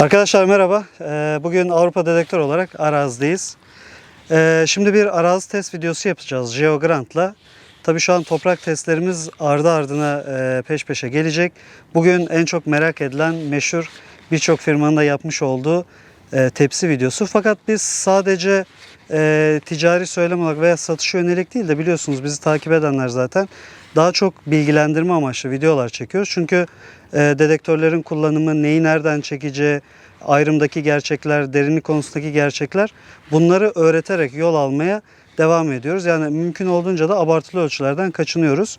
Arkadaşlar merhaba. Ee, Bugün Avrupa Dedektör olarak arazideyiz. Ee, Şimdi bir arazi test videosu yapacağız GeoGrant'la. Tabii şu an toprak testlerimiz ardı ardına e, peş peşe gelecek. Bugün en çok merak edilen meşhur birçok firmanın da yapmış olduğu e, tepsi videosu. Fakat biz sadece e, ticari söylem olarak veya satışa yönelik değil de biliyorsunuz bizi takip edenler zaten daha çok bilgilendirme amaçlı videolar çekiyoruz. Çünkü e, dedektörlerin kullanımı, neyi nereden çekeceği, ayrımdaki gerçekler, derinlik konusundaki gerçekler bunları öğreterek yol almaya devam ediyoruz. Yani mümkün olduğunca da abartılı ölçülerden kaçınıyoruz.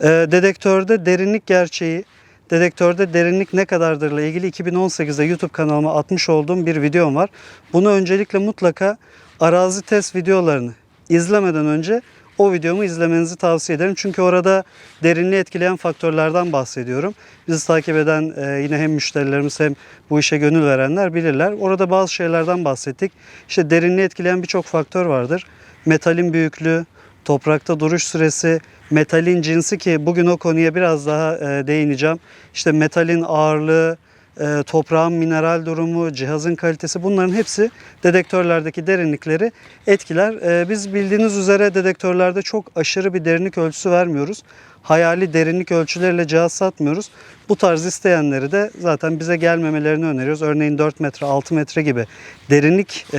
E, dedektörde derinlik gerçeği, dedektörde derinlik ne kadardırla ilgili 2018'de YouTube kanalıma atmış olduğum bir videom var. Bunu öncelikle mutlaka arazi test videolarını izlemeden önce o videomu izlemenizi tavsiye ederim. Çünkü orada derinliği etkileyen faktörlerden bahsediyorum. Bizi takip eden e, yine hem müşterilerimiz hem bu işe gönül verenler bilirler. Orada bazı şeylerden bahsettik. İşte derinliği etkileyen birçok faktör vardır. Metalin büyüklüğü, toprakta duruş süresi, metalin cinsi ki bugün o konuya biraz daha e, değineceğim. İşte metalin ağırlığı, e, toprağın mineral durumu, cihazın kalitesi bunların hepsi dedektörlerdeki derinlikleri etkiler. E, biz bildiğiniz üzere dedektörlerde çok aşırı bir derinlik ölçüsü vermiyoruz. Hayali derinlik ölçüleriyle cihaz satmıyoruz. Bu tarz isteyenleri de zaten bize gelmemelerini öneriyoruz. Örneğin 4 metre, 6 metre gibi derinlik e,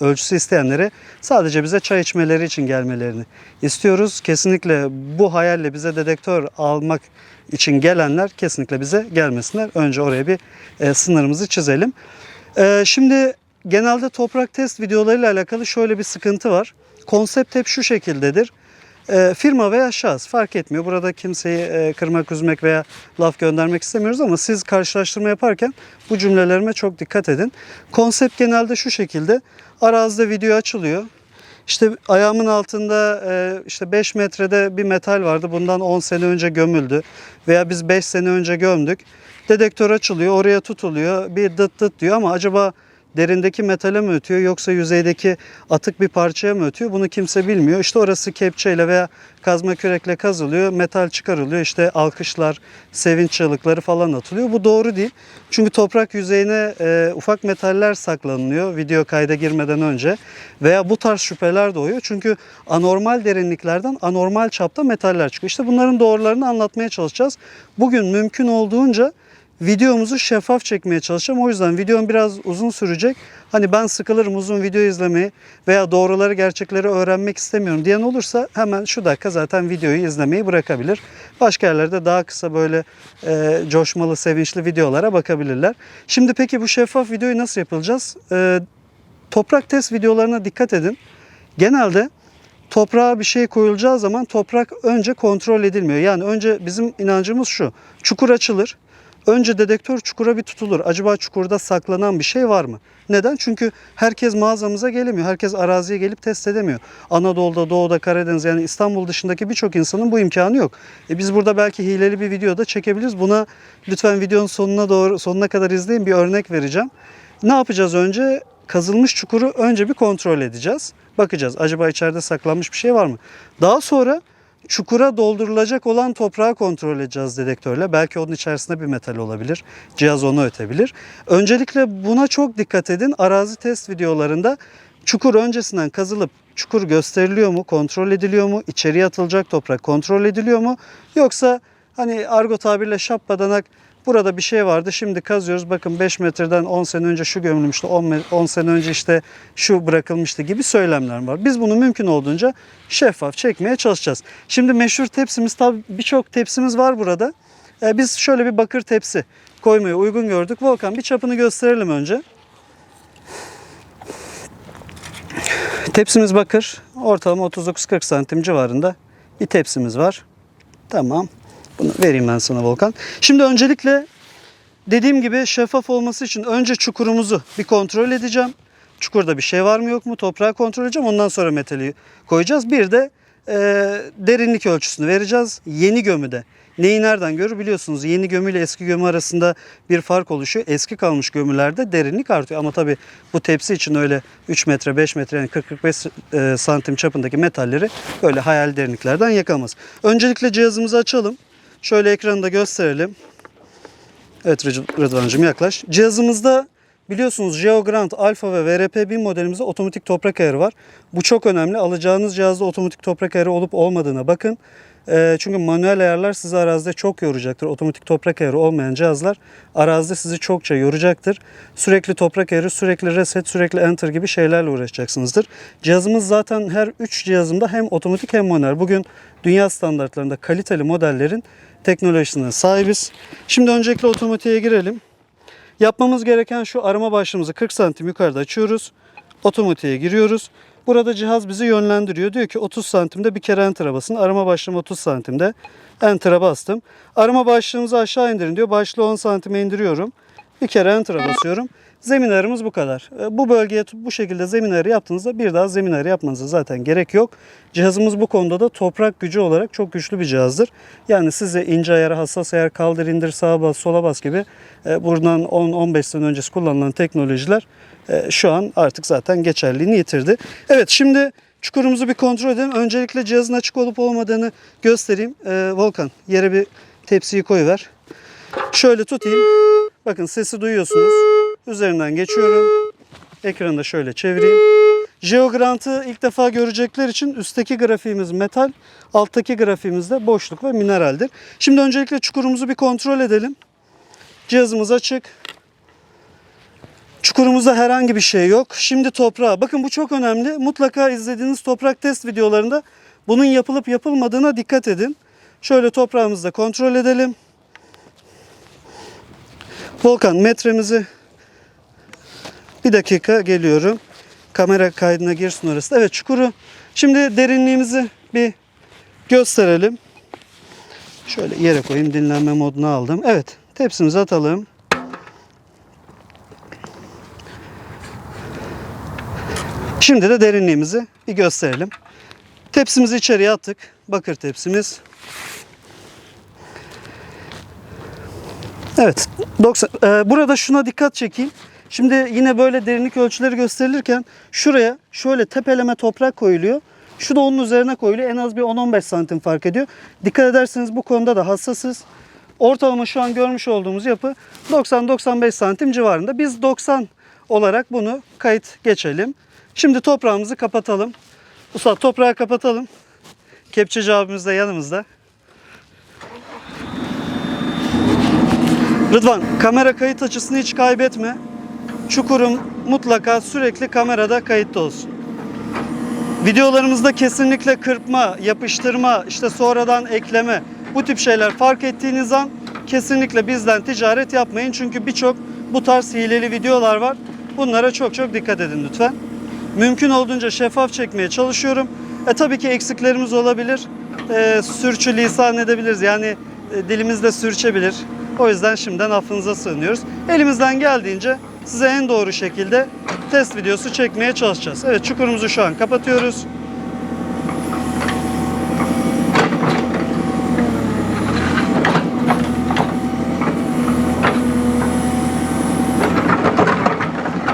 ölçüsü isteyenlere sadece bize çay içmeleri için gelmelerini istiyoruz. Kesinlikle bu hayalle bize dedektör almak için gelenler kesinlikle bize gelmesinler. Önce oraya bir e, sınırımızı çizelim. E, şimdi genelde toprak test videolarıyla alakalı şöyle bir sıkıntı var. Konsept hep şu şekildedir. E, firma veya şahıs fark etmiyor. Burada kimseyi e, kırmak, üzmek veya laf göndermek istemiyoruz ama siz karşılaştırma yaparken bu cümlelerime çok dikkat edin. Konsept genelde şu şekilde. Arazide video açılıyor. İşte ayağımın altında e, işte 5 metrede bir metal vardı. Bundan 10 sene önce gömüldü. Veya biz 5 sene önce gömdük. Dedektör açılıyor, oraya tutuluyor. Bir dıt dıt diyor ama acaba derindeki metale mi ötüyor yoksa yüzeydeki atık bir parçaya mı ötüyor? Bunu kimse bilmiyor. İşte orası kepçeyle veya kazma kürekle kazılıyor. Metal çıkarılıyor. İşte alkışlar, sevinç çığlıkları falan atılıyor. Bu doğru değil. Çünkü toprak yüzeyine e, ufak metaller saklanılıyor video kayda girmeden önce. Veya bu tarz şüpheler doğuyor. Çünkü anormal derinliklerden anormal çapta metaller çıkıyor. İşte bunların doğrularını anlatmaya çalışacağız. Bugün mümkün olduğunca videomuzu şeffaf çekmeye çalışacağım. O yüzden videom biraz uzun sürecek. Hani ben sıkılırım uzun video izlemeyi veya doğruları gerçekleri öğrenmek istemiyorum diyen olursa hemen şu dakika zaten videoyu izlemeyi bırakabilir. Başka yerlerde daha kısa böyle e, coşmalı, sevinçli videolara bakabilirler. Şimdi peki bu şeffaf videoyu nasıl yapılacağız? E, toprak test videolarına dikkat edin. Genelde toprağa bir şey koyulacağı zaman toprak önce kontrol edilmiyor. Yani önce bizim inancımız şu. Çukur açılır. Önce dedektör çukura bir tutulur. Acaba çukurda saklanan bir şey var mı? Neden? Çünkü herkes mağazamıza gelemiyor. Herkes araziye gelip test edemiyor. Anadolu'da, Doğu'da, Karadeniz yani İstanbul dışındaki birçok insanın bu imkanı yok. E biz burada belki hileli bir video da çekebiliriz. Buna lütfen videonun sonuna doğru sonuna kadar izleyin. Bir örnek vereceğim. Ne yapacağız önce? Kazılmış çukuru önce bir kontrol edeceğiz. Bakacağız acaba içeride saklanmış bir şey var mı? Daha sonra çukura doldurulacak olan toprağı kontrol edeceğiz dedektörle. Belki onun içerisinde bir metal olabilir. Cihaz onu ötebilir. Öncelikle buna çok dikkat edin. Arazi test videolarında çukur öncesinden kazılıp çukur gösteriliyor mu, kontrol ediliyor mu, içeriye atılacak toprak kontrol ediliyor mu? Yoksa hani argo tabirle şappadanak Burada bir şey vardı. Şimdi kazıyoruz. Bakın 5 metreden 10 sene önce şu gömülmüştü. 10, me- 10 sene önce işte şu bırakılmıştı gibi söylemler var. Biz bunu mümkün olduğunca şeffaf çekmeye çalışacağız. Şimdi meşhur tepsimiz tabii birçok tepsimiz var burada. Ee, biz şöyle bir bakır tepsi koymaya uygun gördük. Volkan bir çapını gösterelim önce. Tepsimiz bakır. Ortalama 39-40 santim civarında bir tepsimiz var. Tamam. Bunu vereyim ben sana Volkan. Şimdi öncelikle dediğim gibi şeffaf olması için önce çukurumuzu bir kontrol edeceğim. Çukurda bir şey var mı yok mu toprağı kontrol edeceğim. Ondan sonra metali koyacağız. Bir de e, derinlik ölçüsünü vereceğiz. Yeni gömüde. Neyi nereden görür biliyorsunuz. Yeni gömü ile eski gömü arasında bir fark oluşuyor. Eski kalmış gömülerde derinlik artıyor. Ama tabii bu tepsi için öyle 3 metre 5 metre yani 40-45 e, santim çapındaki metalleri böyle hayal derinliklerden yakamaz. Öncelikle cihazımızı açalım. Şöyle ekranı da gösterelim. Evet Rıd- Rıdvan'cığım yaklaş. Cihazımızda Biliyorsunuz GeoGrant Alpha ve VRP 1000 modelimizde otomatik toprak ayarı var. Bu çok önemli. Alacağınız cihazda otomatik toprak ayarı olup olmadığına bakın. Ee, çünkü manuel ayarlar sizi arazide çok yoracaktır. Otomatik toprak ayarı olmayan cihazlar arazide sizi çokça yoracaktır. Sürekli toprak ayarı, sürekli reset, sürekli enter gibi şeylerle uğraşacaksınızdır. Cihazımız zaten her 3 cihazımda hem otomatik hem manuel. Bugün dünya standartlarında kaliteli modellerin teknolojisine sahibiz. Şimdi öncelikle otomatiğe girelim. Yapmamız gereken şu arama başlığımızı 40 santim yukarıda açıyoruz. Otomatiğe giriyoruz. Burada cihaz bizi yönlendiriyor. Diyor ki 30 santimde bir kere enter'a basın. Arama başlığım 30 santimde. Enter'a bastım. Arama başlığımızı aşağı indirin diyor. Başlığı 10 santime indiriyorum. Bir kere enter'a basıyorum. Zemin ayarımız bu kadar. E, Bu bölgeye bu şekilde zemin yaptığınızda bir daha zemin yapmanıza zaten gerek yok. Cihazımız bu konuda da toprak gücü olarak çok güçlü bir cihazdır. Yani size ince ayar, hassas ayar, kaldır indir, sağa bas, sola bas gibi e, buradan 10-15 sene öncesi kullanılan teknolojiler e, şu an artık zaten geçerliliğini yitirdi. Evet şimdi çukurumuzu bir kontrol edelim. Öncelikle cihazın açık olup olmadığını göstereyim. Volkan yere bir tepsiyi koyuver. Şöyle tutayım. Bakın sesi duyuyorsunuz. Üzerinden geçiyorum. Ekranı da şöyle çevireyim. Geogrant'ı ilk defa görecekler için üstteki grafiğimiz metal, alttaki grafiğimiz de boşluk ve mineraldir. Şimdi öncelikle çukurumuzu bir kontrol edelim. Cihazımız açık. Çukurumuzda herhangi bir şey yok. Şimdi toprağa. Bakın bu çok önemli. Mutlaka izlediğiniz toprak test videolarında bunun yapılıp yapılmadığına dikkat edin. Şöyle toprağımızı da kontrol edelim. Volkan metremizi bir dakika geliyorum. Kamera kaydına girsin orası. Evet çukuru. Şimdi derinliğimizi bir gösterelim. Şöyle yere koyayım. Dinlenme moduna aldım. Evet. Tepsimizi atalım. Şimdi de derinliğimizi bir gösterelim. Tepsimizi içeriye attık. Bakır tepsimiz. Evet. 90, e, burada şuna dikkat çekeyim. Şimdi yine böyle derinlik ölçüleri gösterilirken şuraya şöyle tepeleme toprak koyuluyor. Şu da onun üzerine koyuluyor. En az bir 10-15 santim fark ediyor. Dikkat ederseniz bu konuda da hassasız. Ortalama şu an görmüş olduğumuz yapı 90-95 santim civarında. Biz 90 olarak bunu kayıt geçelim. Şimdi toprağımızı kapatalım. Usta toprağı kapatalım. Kepçeci abimiz de yanımızda. Rıdvan kamera kayıt açısını hiç kaybetme. Çukurum mutlaka sürekli kamerada kayıtta olsun. Videolarımızda kesinlikle kırpma, yapıştırma, işte sonradan ekleme bu tip şeyler fark ettiğiniz an kesinlikle bizden ticaret yapmayın. Çünkü birçok bu tarz hileli videolar var. Bunlara çok çok dikkat edin lütfen. Mümkün olduğunca şeffaf çekmeye çalışıyorum. E tabii ki eksiklerimiz olabilir. E, sürçü lisan edebiliriz. Yani e, dilimizde sürçebilir. O yüzden şimdiden affınıza sığınıyoruz. Elimizden geldiğince size en doğru şekilde test videosu çekmeye çalışacağız. Evet çukurumuzu şu an kapatıyoruz.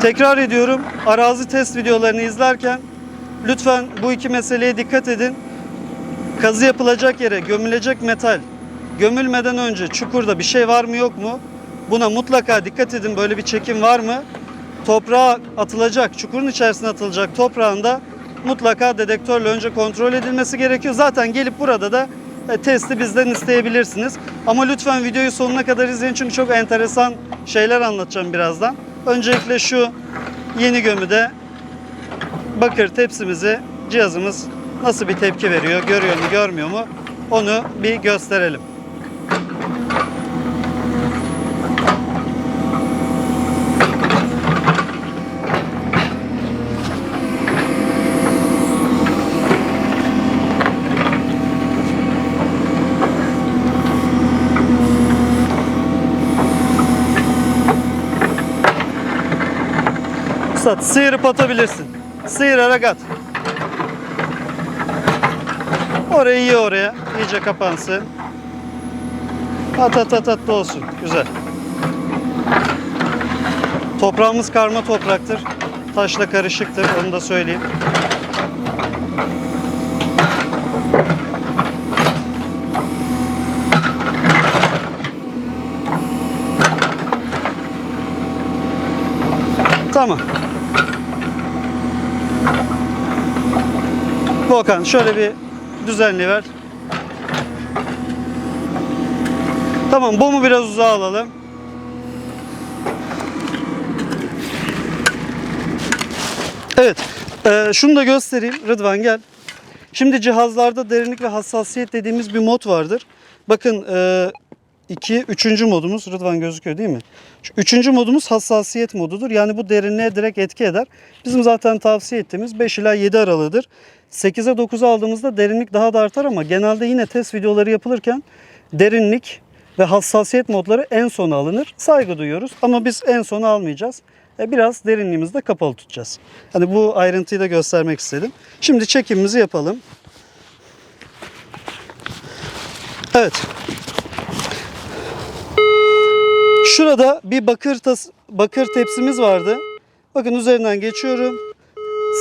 Tekrar ediyorum. Arazi test videolarını izlerken lütfen bu iki meseleye dikkat edin. Kazı yapılacak yere gömülecek metal gömülmeden önce çukurda bir şey var mı yok mu? Buna mutlaka dikkat edin. Böyle bir çekim var mı? Toprağa atılacak, çukurun içerisine atılacak toprağında mutlaka dedektörle önce kontrol edilmesi gerekiyor. Zaten gelip burada da e, testi bizden isteyebilirsiniz. Ama lütfen videoyu sonuna kadar izleyin çünkü çok enteresan şeyler anlatacağım birazdan. Öncelikle şu yeni gömüde bakır tepsimizi cihazımız nasıl bir tepki veriyor, görüyor mu, görmüyor mu? Onu bir gösterelim. Üstad sıyırıp atabilirsin. Sıyırarak at. Orayı iyi oraya. iyice kapansın. At at at at da olsun. Güzel. Toprağımız karma topraktır. Taşla karışıktır. Onu da söyleyeyim. Tamam. Volkan şöyle bir düzenli ver. Tamam bomu biraz uzağa alalım. Evet. eee, şunu da göstereyim. Rıdvan gel. Şimdi cihazlarda derinlik ve hassasiyet dediğimiz bir mod vardır. Bakın eee 2, 3. modumuz Rıdvan gözüküyor değil mi? Şu üçüncü modumuz hassasiyet modudur. Yani bu derinliğe direkt etki eder. Bizim zaten tavsiye ettiğimiz 5 ila 7 aralığıdır. 8'e 9'a aldığımızda derinlik daha da artar ama genelde yine test videoları yapılırken derinlik ve hassasiyet modları en sona alınır. Saygı duyuyoruz ama biz en sona almayacağız. E, Biraz derinliğimizi de kapalı tutacağız. Hani bu ayrıntıyı da göstermek istedim. Şimdi çekimimizi yapalım. Evet. Şurada bir bakır tas bakır tepsimiz vardı. Bakın üzerinden geçiyorum.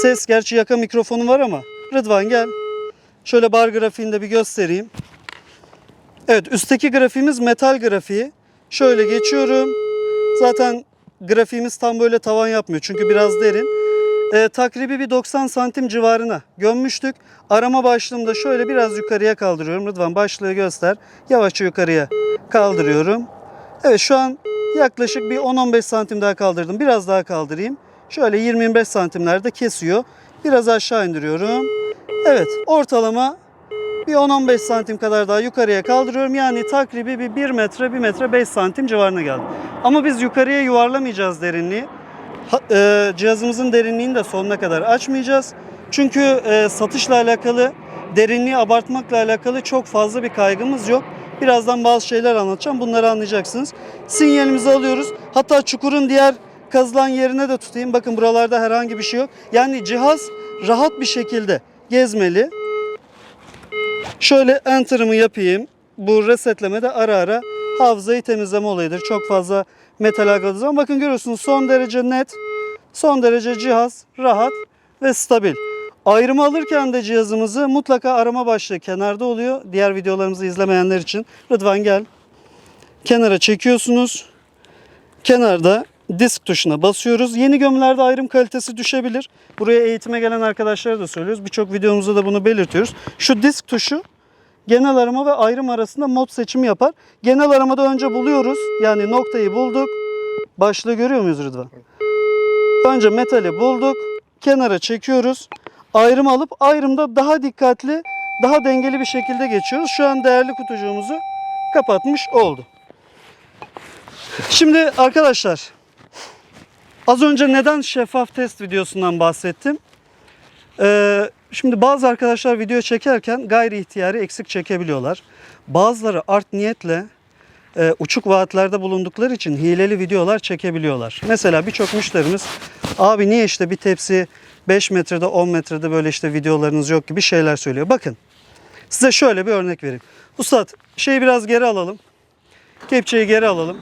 Ses gerçi yaka mikrofonu var ama Rıdvan gel. Şöyle bar grafiğini de bir göstereyim. Evet üstteki grafiğimiz metal grafiği. Şöyle geçiyorum. Zaten grafiğimiz tam böyle tavan yapmıyor çünkü biraz derin. Ee, takribi bir 90 santim civarına gömmüştük. Arama başlığımda şöyle biraz yukarıya kaldırıyorum. Rıdvan başlığı göster. Yavaşça yukarıya kaldırıyorum. Evet şu an yaklaşık bir 10-15 santim daha kaldırdım. Biraz daha kaldırayım. Şöyle 20-25 santimlerde kesiyor. Biraz aşağı indiriyorum. Evet ortalama bir 10-15 santim kadar daha yukarıya kaldırıyorum. Yani takribi bir 1 metre 1 metre 5 santim civarına geldi. Ama biz yukarıya yuvarlamayacağız derinliği. Ha- e, cihazımızın derinliğini de sonuna kadar açmayacağız. Çünkü e, satışla alakalı derinliği abartmakla alakalı çok fazla bir kaygımız yok. Birazdan bazı şeyler anlatacağım. Bunları anlayacaksınız. Sinyalimizi alıyoruz. Hatta çukurun diğer kazılan yerine de tutayım. Bakın buralarda herhangi bir şey yok. Yani cihaz rahat bir şekilde gezmeli. Şöyle enter'ımı yapayım. Bu resetleme de ara ara hafızayı temizleme olayıdır. Çok fazla metal algıladığı zaman. Bakın görüyorsunuz son derece net, son derece cihaz rahat ve stabil. Ayrımı alırken de cihazımızı mutlaka arama başlığı kenarda oluyor. Diğer videolarımızı izlemeyenler için. Rıdvan gel. Kenara çekiyorsunuz. Kenarda disk tuşuna basıyoruz. Yeni gömülerde ayrım kalitesi düşebilir. Buraya eğitime gelen arkadaşlara da söylüyoruz. Birçok videomuzda da bunu belirtiyoruz. Şu disk tuşu genel arama ve ayrım arasında mod seçimi yapar. Genel aramada önce buluyoruz. Yani noktayı bulduk. Başlığı görüyor muyuz Rıdvan? Önce metali bulduk. Kenara çekiyoruz. Ayrım alıp ayrımda daha dikkatli, daha dengeli bir şekilde geçiyoruz. Şu an değerli kutucuğumuzu kapatmış oldu. Şimdi arkadaşlar az önce neden şeffaf test videosundan bahsettim? Ee, şimdi bazı arkadaşlar video çekerken gayri ihtiyari eksik çekebiliyorlar. Bazıları art niyetle e, uçuk vaatlerde bulundukları için hileli videolar çekebiliyorlar. Mesela birçok müşterimiz abi niye işte bir tepsi 5 metrede 10 metrede böyle işte videolarınız yok gibi şeyler söylüyor. Bakın size şöyle bir örnek vereyim. Ustad şeyi biraz geri alalım. Kepçeyi geri alalım.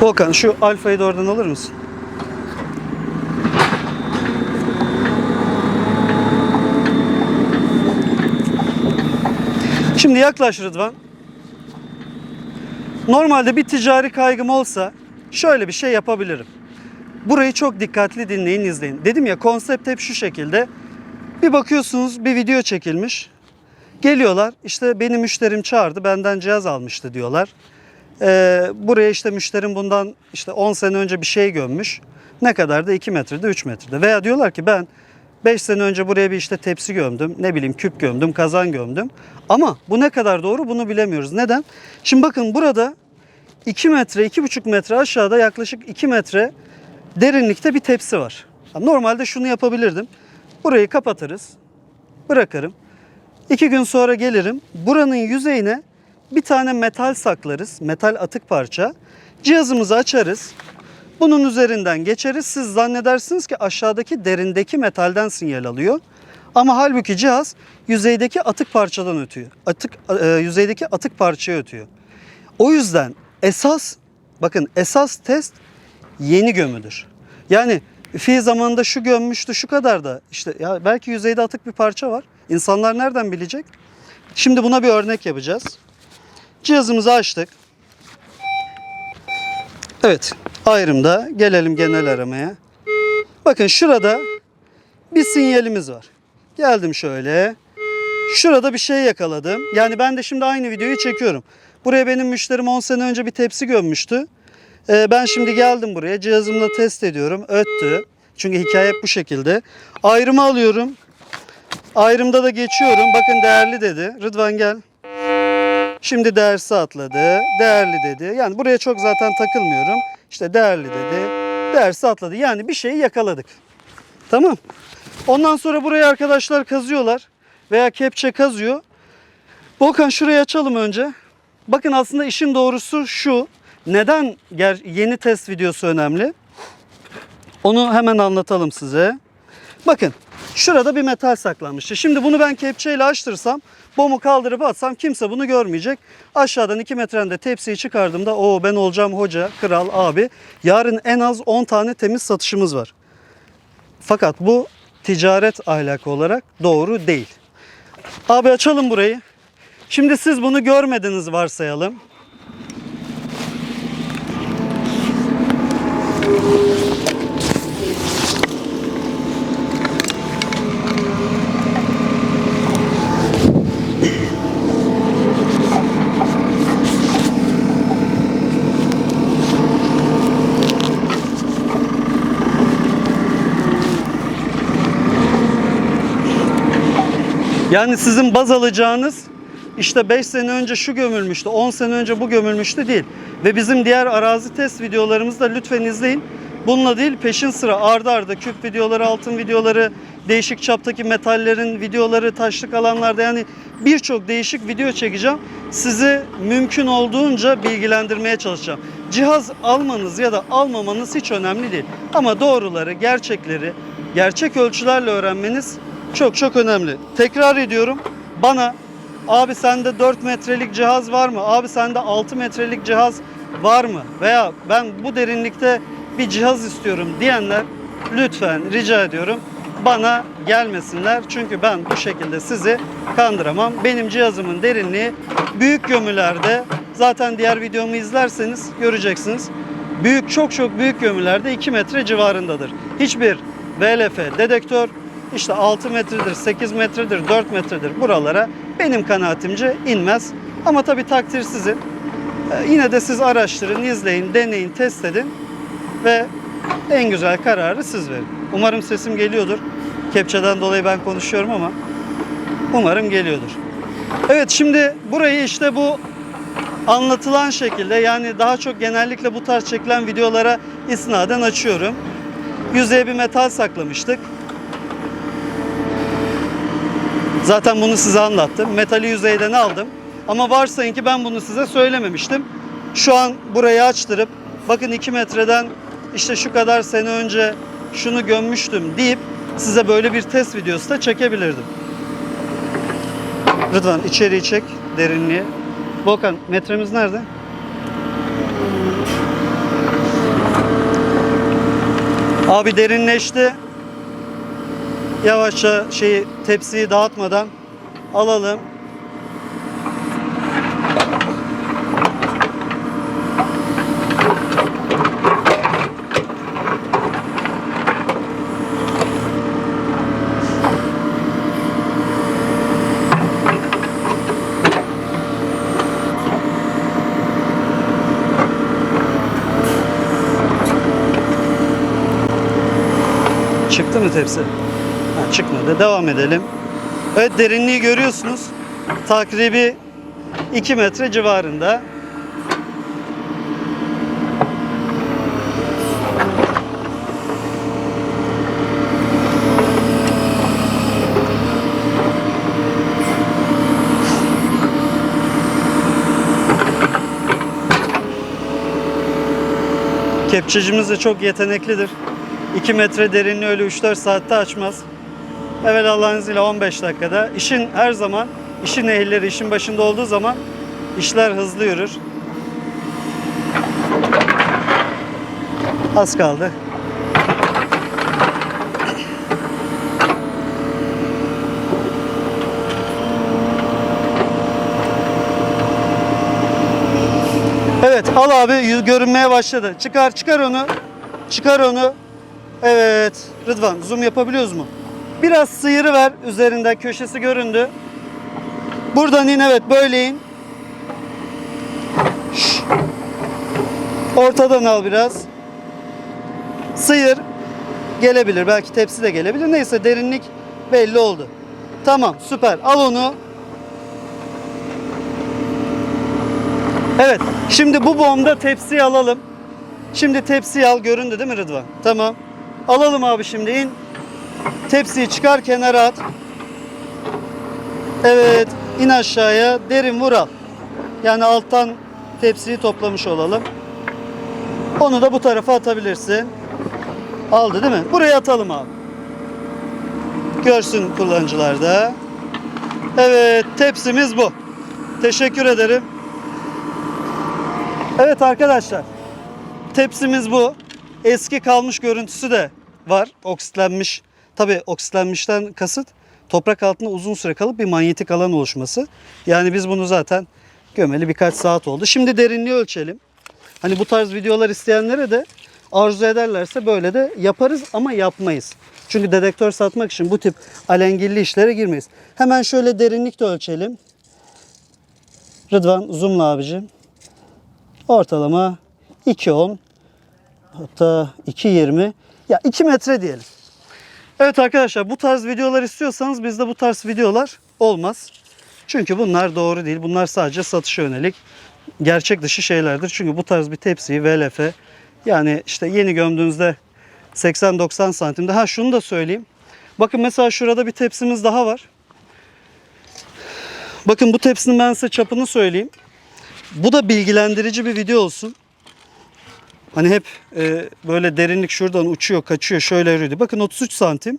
Volkan şu alfayı da oradan alır mısın? Şimdi yaklaş Rıdvan. Normalde bir ticari kaygım olsa şöyle bir şey yapabilirim. Burayı çok dikkatli dinleyin, izleyin. Dedim ya konsept hep şu şekilde. Bir bakıyorsunuz bir video çekilmiş. Geliyorlar işte benim müşterim çağırdı benden cihaz almıştı diyorlar. Ee, buraya işte müşterim bundan işte 10 sene önce bir şey gömmüş. Ne kadar da 2 metrede 3 metrede. Veya diyorlar ki ben 5 sene önce buraya bir işte tepsi gömdüm. Ne bileyim küp gömdüm, kazan gömdüm. Ama bu ne kadar doğru bunu bilemiyoruz. Neden? Şimdi bakın burada 2 metre, 2,5 metre aşağıda yaklaşık 2 metre derinlikte bir tepsi var. Normalde şunu yapabilirdim. Burayı kapatırız. Bırakırım. İki gün sonra gelirim. Buranın yüzeyine bir tane metal saklarız. Metal atık parça. Cihazımızı açarız. Bunun üzerinden geçeriz. Siz zannedersiniz ki aşağıdaki derindeki metalden sinyal alıyor. Ama halbuki cihaz yüzeydeki atık parçadan ötüyor. Atık e, yüzeydeki atık parçaya ötüyor. O yüzden esas bakın esas test yeni gömüdür. Yani fi zamanında şu gömmüştü şu kadar da işte ya belki yüzeyde atık bir parça var. İnsanlar nereden bilecek? Şimdi buna bir örnek yapacağız. Cihazımızı açtık. Evet, ayrımda gelelim genel aramaya. Bakın şurada bir sinyalimiz var. Geldim şöyle. Şurada bir şey yakaladım. Yani ben de şimdi aynı videoyu çekiyorum. Buraya benim müşterim 10 sene önce bir tepsi gömmüştü. Ee, ben şimdi geldim buraya. Cihazımla test ediyorum. Öttü. Çünkü hikaye bu şekilde. Ayrımı alıyorum. Ayrımda da geçiyorum. Bakın değerli dedi. Rıdvan gel. Şimdi değersiz atladı. Değerli dedi. Yani buraya çok zaten takılmıyorum. İşte değerli dedi. Değersiz atladı. Yani bir şeyi yakaladık. Tamam. Ondan sonra buraya arkadaşlar kazıyorlar. Veya kepçe kazıyor. Volkan şurayı açalım önce. Bakın aslında işin doğrusu şu. Neden yeni test videosu önemli? Onu hemen anlatalım size. Bakın şurada bir metal saklanmıştı. Şimdi bunu ben kepçeyle açtırsam, bomu kaldırıp atsam kimse bunu görmeyecek. Aşağıdan 2 metrende tepsiyi çıkardığımda o ben olacağım hoca, kral, abi. Yarın en az 10 tane temiz satışımız var. Fakat bu ticaret ahlakı olarak doğru değil. Abi açalım burayı. Şimdi siz bunu görmediniz varsayalım. Yani sizin baz alacağınız işte 5 sene önce şu gömülmüştü, 10 sene önce bu gömülmüştü değil. Ve bizim diğer arazi test videolarımızı da lütfen izleyin. Bununla değil peşin sıra ardı arda küp videoları, altın videoları, değişik çaptaki metallerin videoları, taşlık alanlarda yani birçok değişik video çekeceğim. Sizi mümkün olduğunca bilgilendirmeye çalışacağım. Cihaz almanız ya da almamanız hiç önemli değil. Ama doğruları, gerçekleri, gerçek ölçülerle öğrenmeniz çok çok önemli. Tekrar ediyorum. Bana abi sende 4 metrelik cihaz var mı? Abi sende 6 metrelik cihaz var mı? Veya ben bu derinlikte bir cihaz istiyorum diyenler lütfen rica ediyorum bana gelmesinler. Çünkü ben bu şekilde sizi kandıramam. Benim cihazımın derinliği büyük gömülerde zaten diğer videomu izlerseniz göreceksiniz. Büyük çok çok büyük gömülerde 2 metre civarındadır. Hiçbir VLF dedektör işte 6 metredir, 8 metredir, 4 metredir buralara benim kanaatimce inmez. Ama tabii takdir sizin. Ee, yine de siz araştırın, izleyin, deneyin, test edin ve en güzel kararı siz verin. Umarım sesim geliyordur. Kepçeden dolayı ben konuşuyorum ama umarım geliyordur. Evet şimdi burayı işte bu anlatılan şekilde yani daha çok genellikle bu tarz çekilen videolara isnaden açıyorum. Yüzeye bir metal saklamıştık. Zaten bunu size anlattım. Metali yüzeyden aldım. Ama varsayın ki ben bunu size söylememiştim. Şu an burayı açtırıp bakın 2 metreden işte şu kadar sene önce şunu gömmüştüm deyip size böyle bir test videosu da çekebilirdim. Rıdvan içeriği çek derinliği. Volkan metremiz nerede? Abi derinleşti. Yavaşça şeyi tepsiyi dağıtmadan alalım. Çıktı mı tepsi? Çıkmadı. Devam edelim. Evet derinliği görüyorsunuz. Takribi 2 metre civarında. Kepçecimiz de çok yeteneklidir. 2 metre derinliği öyle 3-4 saatte açmaz. Evet Allah'ın izniyle 15 dakikada. İşin her zaman, işin ehilleri işin başında olduğu zaman işler hızlı yürür. Az kaldı. Evet al abi görünmeye başladı. Çıkar çıkar onu. Çıkar onu. Evet Rıdvan zoom yapabiliyoruz mu? Biraz sıyırı ver üzerinde köşesi göründü. Buradan in evet böyle in. Ortadan al biraz. Sıyır. Gelebilir. Belki tepsi de gelebilir. Neyse derinlik belli oldu. Tamam süper. Al onu. Evet. Şimdi bu bombda tepsiyi alalım. Şimdi tepsiyi al. Göründü değil mi Rıdvan? Tamam. Alalım abi şimdi in. Tepsiyi çıkar kenara at. Evet. in aşağıya. Derin vur al. Yani alttan tepsiyi toplamış olalım. Onu da bu tarafa atabilirsin. Aldı değil mi? Buraya atalım abi. Görsün kullanıcılar da. Evet tepsimiz bu. Teşekkür ederim. Evet arkadaşlar. Tepsimiz bu. Eski kalmış görüntüsü de var. Oksitlenmiş. Tabi oksitlenmişten kasıt toprak altında uzun süre kalıp bir manyetik alan oluşması. Yani biz bunu zaten gömeli birkaç saat oldu. Şimdi derinliği ölçelim. Hani bu tarz videolar isteyenlere de arzu ederlerse böyle de yaparız ama yapmayız. Çünkü dedektör satmak için bu tip alengilli işlere girmeyiz. Hemen şöyle derinlik de ölçelim. Rıdvan zoomla abicim. Ortalama 2.10 hatta 2.20 ya 2 metre diyelim. Evet arkadaşlar bu tarz videolar istiyorsanız bizde bu tarz videolar olmaz. Çünkü bunlar doğru değil. Bunlar sadece satışa yönelik gerçek dışı şeylerdir. Çünkü bu tarz bir tepsiyi VLF yani işte yeni gömdüğünüzde 80-90 santimde. Ha şunu da söyleyeyim. Bakın mesela şurada bir tepsimiz daha var. Bakın bu tepsinin ben size çapını söyleyeyim. Bu da bilgilendirici bir video olsun. Hani hep e, böyle derinlik şuradan uçuyor, kaçıyor, şöyle yürüyordu. Bakın 33 santim.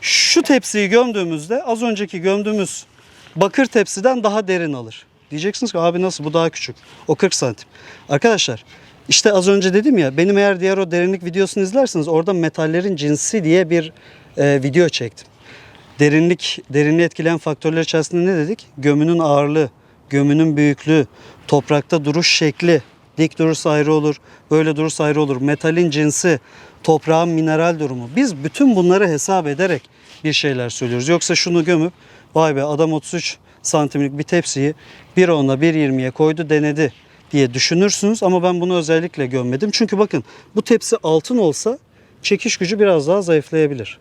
Şu tepsiyi gömdüğümüzde az önceki gömdüğümüz bakır tepsiden daha derin alır. Diyeceksiniz ki abi nasıl bu daha küçük. O 40 santim. Arkadaşlar işte az önce dedim ya benim eğer diğer o derinlik videosunu izlerseniz orada metallerin cinsi diye bir e, video çektim. Derinlik, derinliği etkileyen faktörler içerisinde ne dedik? Gömünün ağırlığı, gömünün büyüklüğü, toprakta duruş şekli, dik durursa ayrı olur, böyle durursa ayrı olur. Metalin cinsi, toprağın mineral durumu. Biz bütün bunları hesap ederek bir şeyler söylüyoruz. Yoksa şunu gömüp vay be adam 33 santimlik bir tepsiyi 1.10'a 1.20'ye koydu denedi diye düşünürsünüz ama ben bunu özellikle gömmedim. Çünkü bakın bu tepsi altın olsa çekiş gücü biraz daha zayıflayabilir.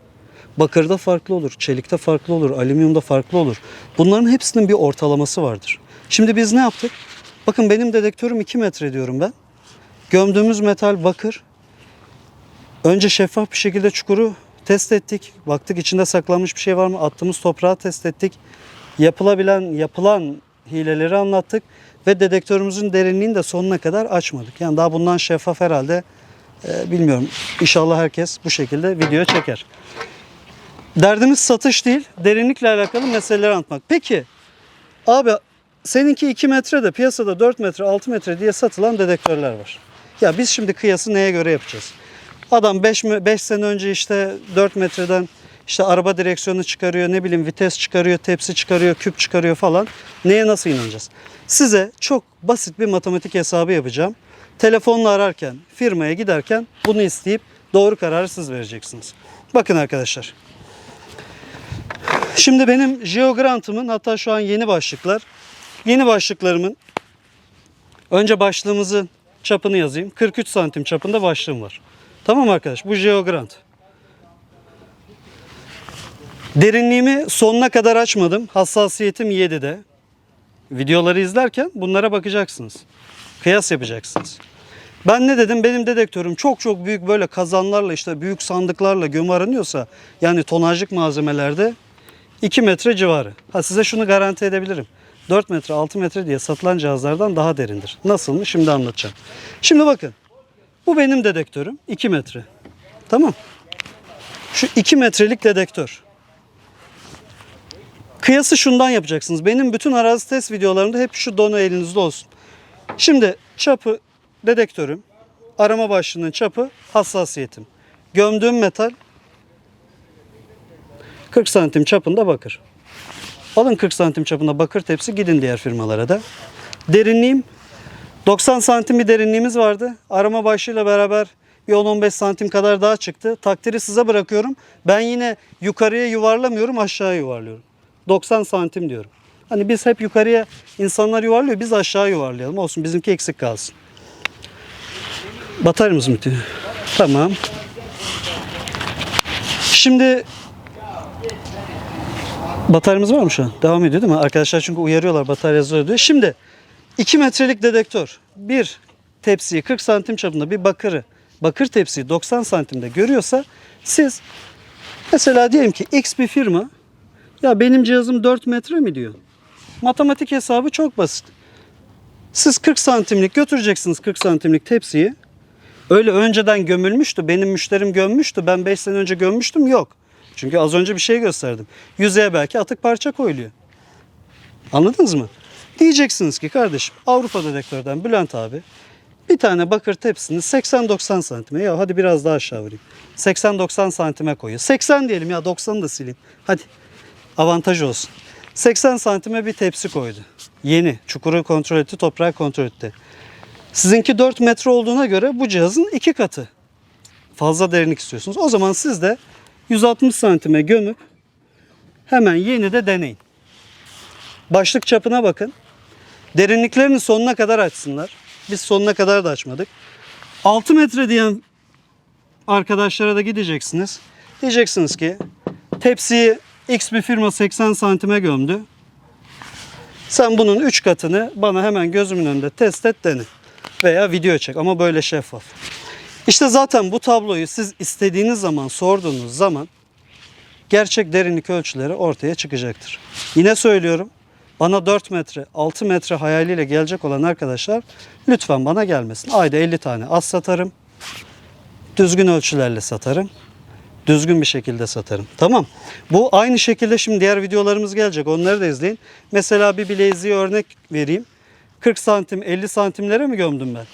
Bakırda farklı olur, çelikte farklı olur, alüminyumda farklı olur. Bunların hepsinin bir ortalaması vardır. Şimdi biz ne yaptık? Bakın benim dedektörüm 2 metre diyorum ben. Gömdüğümüz metal bakır. Önce şeffaf bir şekilde çukuru test ettik. Baktık içinde saklanmış bir şey var mı? Attığımız toprağı test ettik. Yapılabilen, yapılan hileleri anlattık. Ve dedektörümüzün derinliğini de sonuna kadar açmadık. Yani daha bundan şeffaf herhalde e, bilmiyorum. İnşallah herkes bu şekilde video çeker. Derdimiz satış değil, derinlikle alakalı meseleleri anlatmak. Peki, abi seninki 2 metre de piyasada 4 metre, 6 metre diye satılan dedektörler var. Ya biz şimdi kıyası neye göre yapacağız? Adam 5 5 sene önce işte 4 metreden işte araba direksiyonu çıkarıyor, ne bileyim vites çıkarıyor, tepsi çıkarıyor, küp çıkarıyor falan. Neye nasıl inanacağız? Size çok basit bir matematik hesabı yapacağım. Telefonla ararken, firmaya giderken bunu isteyip doğru kararı siz vereceksiniz. Bakın arkadaşlar. Şimdi benim Geogrant'ımın hatta şu an yeni başlıklar. Yeni başlıklarımın önce başlığımızın çapını yazayım. 43 santim çapında başlığım var. Tamam arkadaş bu Geogrant. Derinliğimi sonuna kadar açmadım. Hassasiyetim 7'de. Videoları izlerken bunlara bakacaksınız. Kıyas yapacaksınız. Ben ne dedim? Benim dedektörüm çok çok büyük böyle kazanlarla işte büyük sandıklarla gömü aranıyorsa yani tonajlık malzemelerde 2 metre civarı. Ha size şunu garanti edebilirim. 4 metre 6 metre diye satılan cihazlardan daha derindir. Nasıl mı? Şimdi anlatacağım. Şimdi bakın. Bu benim dedektörüm. 2 metre. Tamam. Şu 2 metrelik dedektör. Kıyası şundan yapacaksınız. Benim bütün arazi test videolarımda hep şu donu elinizde olsun. Şimdi çapı dedektörüm, arama başlığının çapı, hassasiyetim. Gömdüğüm metal 40 santim çapında bakır. Alın 40 santim çapında bakır tepsi gidin diğer firmalara da. Derinliğim 90 santim bir derinliğimiz vardı. Arama başlığıyla beraber bir 10-15 santim kadar daha çıktı. Takdiri size bırakıyorum. Ben yine yukarıya yuvarlamıyorum aşağıya yuvarlıyorum. 90 santim diyorum. Hani biz hep yukarıya insanlar yuvarlıyor biz aşağı yuvarlayalım. Olsun bizimki eksik kalsın. Bataryamız mı bitiyor? Tamam. Şimdi bataryamız var mı şu an? Devam ediyor değil mi? Arkadaşlar çünkü uyarıyorlar batarya zor diyor. Şimdi 2 metrelik dedektör. Bir tepsiyi 40 santim çapında bir bakırı bakır tepsiyi 90 santimde görüyorsa siz mesela diyelim ki X bir firma ya benim cihazım 4 metre mi diyor. Matematik hesabı çok basit. Siz 40 santimlik götüreceksiniz 40 santimlik tepsiyi. Öyle önceden gömülmüştü. Benim müşterim gömmüştü. Ben 5 sene önce gömmüştüm. Yok. Çünkü az önce bir şey gösterdim. Yüzeye belki atık parça koyuluyor. Anladınız mı? Diyeceksiniz ki kardeşim Avrupa dedektörden Bülent abi bir tane bakır tepsini 80-90 santime ya hadi biraz daha aşağı vurayım. 80-90 santime koyuyor. 80 diyelim ya 90'ı da sileyim. Hadi avantaj olsun. 80 santime bir tepsi koydu. Yeni. Çukuru kontrol etti, toprağı kontrol etti. Sizinki 4 metre olduğuna göre bu cihazın iki katı. Fazla derinlik istiyorsunuz. O zaman siz de 160 santime gömüp hemen yeni de deneyin. Başlık çapına bakın. Derinliklerini sonuna kadar açsınlar. Biz sonuna kadar da açmadık. 6 metre diyen arkadaşlara da gideceksiniz. Diyeceksiniz ki tepsiyi X bir firma 80 santime gömdü. Sen bunun 3 katını bana hemen gözümün önünde test et dene. Veya video çek ama böyle şeffaf. İşte zaten bu tabloyu siz istediğiniz zaman sorduğunuz zaman gerçek derinlik ölçüleri ortaya çıkacaktır. Yine söylüyorum. Bana 4 metre, 6 metre hayaliyle gelecek olan arkadaşlar lütfen bana gelmesin. Ayda 50 tane az satarım. Düzgün ölçülerle satarım. Düzgün bir şekilde satarım. Tamam. Bu aynı şekilde şimdi diğer videolarımız gelecek. Onları da izleyin. Mesela bir bileziği örnek vereyim. 40 santim 50 santimlere mi gömdüm ben?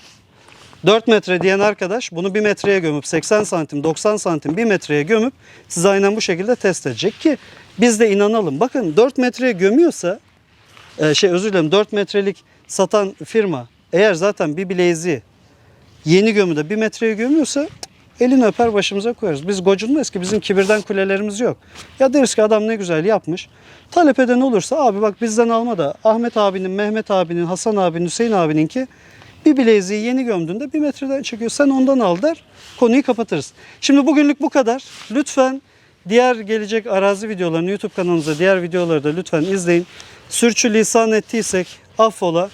4 metre diyen arkadaş bunu 1 metreye gömüp 80 santim 90 santim 1 metreye gömüp size aynen bu şekilde test edecek ki biz de inanalım. Bakın 4 metreye gömüyorsa e, şey özür dilerim 4 metrelik satan firma eğer zaten bir bileziği yeni gömüde 1 metreye gömüyorsa elini öper başımıza koyarız. Biz gocunmayız ki bizim kibirden kulelerimiz yok. Ya deriz ki adam ne güzel yapmış. Talep eden olursa abi bak bizden alma da Ahmet abinin, Mehmet abinin, Hasan abinin, Hüseyin abininki bir bileziği yeni gömdüğünde bir metreden çekiyor. Sen ondan al der. Konuyu kapatırız. Şimdi bugünlük bu kadar. Lütfen diğer gelecek arazi videolarını YouTube kanalımıza diğer videoları da lütfen izleyin. Sürçülisan ettiysek affola.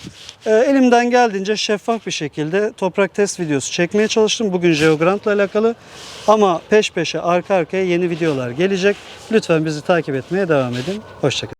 Ee, elimden geldiğince şeffaf bir şekilde toprak test videosu çekmeye çalıştım. Bugün Geogrant'la alakalı. Ama peş peşe arka arkaya yeni videolar gelecek. Lütfen bizi takip etmeye devam edin. Hoşçakalın.